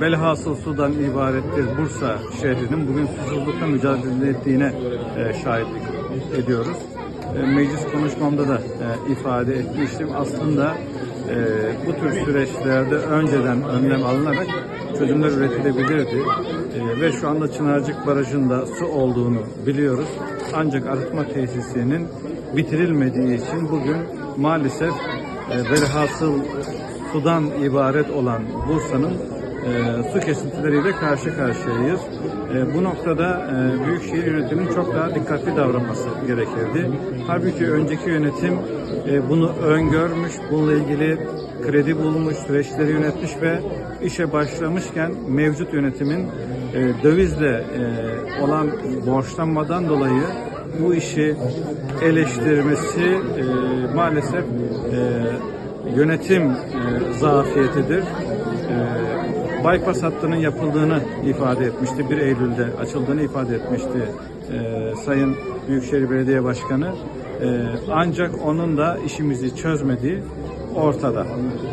Velhasıl sudan ibarettir Bursa şehrinin bugün susuzlukla mücadele ettiğine e, şahitlik ediyoruz. E, meclis konuşmamda da e, ifade etmiştim. Aslında bu tür süreçlerde önceden önlem alınarak çözümler üretilebilirdi. Ve şu anda Çınarcık Barajı'nda su olduğunu biliyoruz. Ancak arıtma tesisinin bitirilmediği için bugün maalesef e, sudan ibaret olan Bursa'nın e, su kesintileriyle karşı karşıyayız. E, bu noktada e, Büyükşehir yönetiminin çok daha dikkatli davranması gerekirdi. Halbuki önceki yönetim bunu öngörmüş, bununla ilgili kredi bulmuş, süreçleri yönetmiş ve işe başlamışken mevcut yönetimin dövizle olan borçlanmadan dolayı bu işi eleştirmesi e, maalesef e, yönetim e, zafiyetidir. E, bypass hattının yapıldığını ifade etmişti. 1 Eylül'de açıldığını ifade etmişti e, Sayın Büyükşehir Belediye Başkanı. E, ancak onun da işimizi çözmediği ortada.